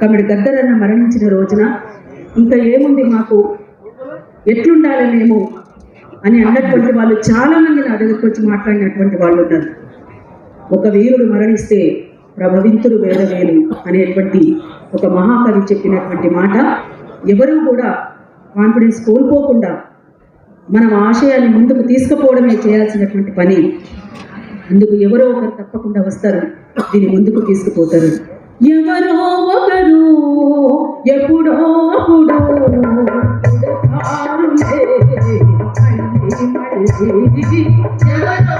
కమిడి గద్దరన్న మరణించిన రోజున ఇంకా ఏముంది మాకు? ఎట్లుండాలి మేము అని అన్నటువంటి వాళ్ళు చాలా మంది నా దగ్గరకు వచ్చి మాట్లాడినటువంటి వాళ్ళు ఉన్నారు. ఒక వీరుడు మరణిస్తే ప్రభవింతుడు వేదవేలు అనేటువంటి ఒక మహాకవి చెప్పినటువంటి మాట ఎవరూ కూడా కాన్ఫిడెన్స్ కోల్పోకుండా మనం ఆశయాన్ని ముందుకు తీసుకుపోవడమే చేయాల్సినటువంటి పని. అందుకు ఎవరో ఒకరు తప్పకుండా వస్తారు దీన్ని ముందుకు తీసుకుపోతారు. ఎవరో ఒకరు ఎప్పుడో అప్పుడు ఎవరో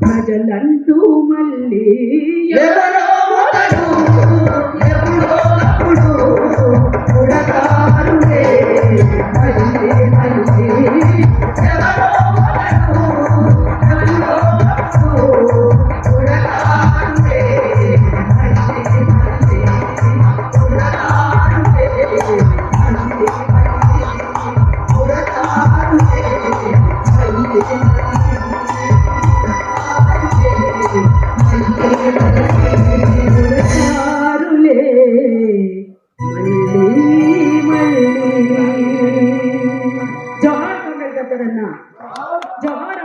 ప్రజలంటూ మళ్ళీ మళ్ళీ పుడతారులే మళ్ళీ మళ్ళీ జోహార్ కామ్రేడ్ గద్దరన్న జోహార్